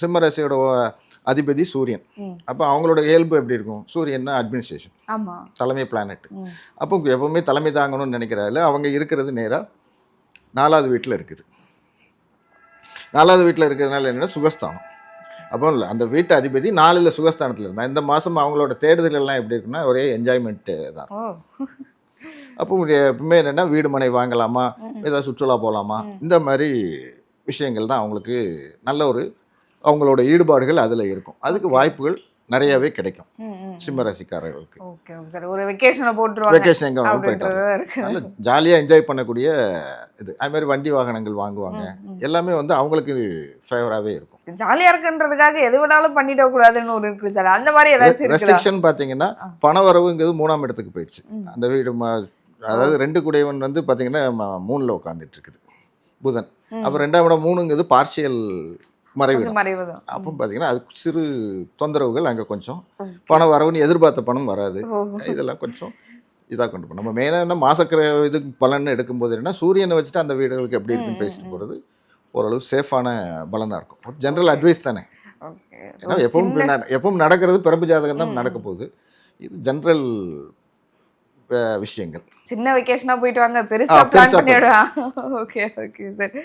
சிம்ம ராசியோட அதிபதி சூரியன். அப்போ அவங்களோட இயல்பு எப்படி இருக்கும்? சூரியன்னா அட்மினிஸ்ட்ரேஷன் தலைமை பிளானட். அப்போ எப்பவுமே தலைமை தாங்கணும்னு நினைக்கிறாரு அவங்க இருக்கிறது நேராக நாலாவது வீட்டில் இருக்குது. நாலாவது வீட்டில் இருக்கிறதுனால என்னன்னா சுகஸ்தானம். அப்போ இல்ல, அந்த வீட்டு அதிபதி நாலில் சுகஸ்தானத்தில் இருந்தா இந்த மாதம் அவங்களோட தேடுதல் எல்லாம் எப்படி இருக்குன்னா ஒரே என்ஜாய்மெண்ட்டு தான். அப்போ எப்பவுமே என்னென்னா வீடு மனை வாங்கலாமா? ஏதாவது சுற்றுலா போகலாமா இந்த மாதிரி விஷயங்கள் தான் அவங்களுக்கு நல்ல ஒரு அவங்களோட ஈடுபாடுகள் அதில் இருக்கும். அதுக்கு வாய்ப்புகள் நிறையவே கிடைக்கும். ம், ம். சிம்ம ராசிக்காரர்களுக்கு ஓகே ஓகே சார் ஒரு வெக்கேஷனை போட்டுருவாங்க. வெக்கேஷன் எங்கே வேணாலும் போயிட்டு அப்படின்றதா வரலாம். இருக்கு. நல்ல ஜாலியாக என்ஜாய் பண்ணக்கூடிய இது. அது மாதிரி வண்டி வாகனங்கள் வாங்குவாங்க. எல்லாமே வந்து அவங்களுக்கு ஃபேவராகவே இருக்கும். ஜாலியா இருக்குன்றதுக்காக எது வேணாலும் பண்ணிட கூடாதுன்னு ஒரு இருக்கு சார் அந்த மாதிரி ஏதாச்சும் இருக்குதா? ரெஸ்ட்ரிக்ஷன் பார்த்தீங்கன்னா பண வரவுங்கிறது மூணாம் இடத்துக்கு போயிடுச்சு. அந்த வீடு அதாவது ரெண்டு குடையவன் வந்து பார்த்தீங்கன்னா மூணுல உட்காந்துட்டு இருக்குது. புதன். அப்போ ரெண்டாம் இடம் மூணுங்கிறது பார்ஷியல் மறைவிடம். அப்போ பார்த்தீங்கன்னா அது சிறு தொந்தரவுகள் அங்கே கொஞ்சம். பணம் வரவுன்னு எதிர்பார்த்த பணம் வராது. இதெல்லாம் கொஞ்சம் இதாக கொண்டு போகணும். நம்ம மெயினாக என்ன மாசக்கிற இது பலன் எடுக்கும்போது என்ன சூரியனை வச்சுட்டு அந்த வீடுகளுக்கு எப்படி இருக்குன்னு பேசிட்டு போகிறது ஓரளவு சேஃபான பலனாக இருக்கும். ஜென்ரல் அட்வைஸ் தானே. ஏன்னா எப்பவும் எப்பவும் நடக்கிறது பிறப்பு ஜாதகம் தான் நடக்க போகுது. இது ஜென்ரல் விஷயங்கள். சின்ன வெக்கேஷனா போயிட்டு வாங்க. பெருசா பிளான் பண்ணிடுவா. Okay okay sir.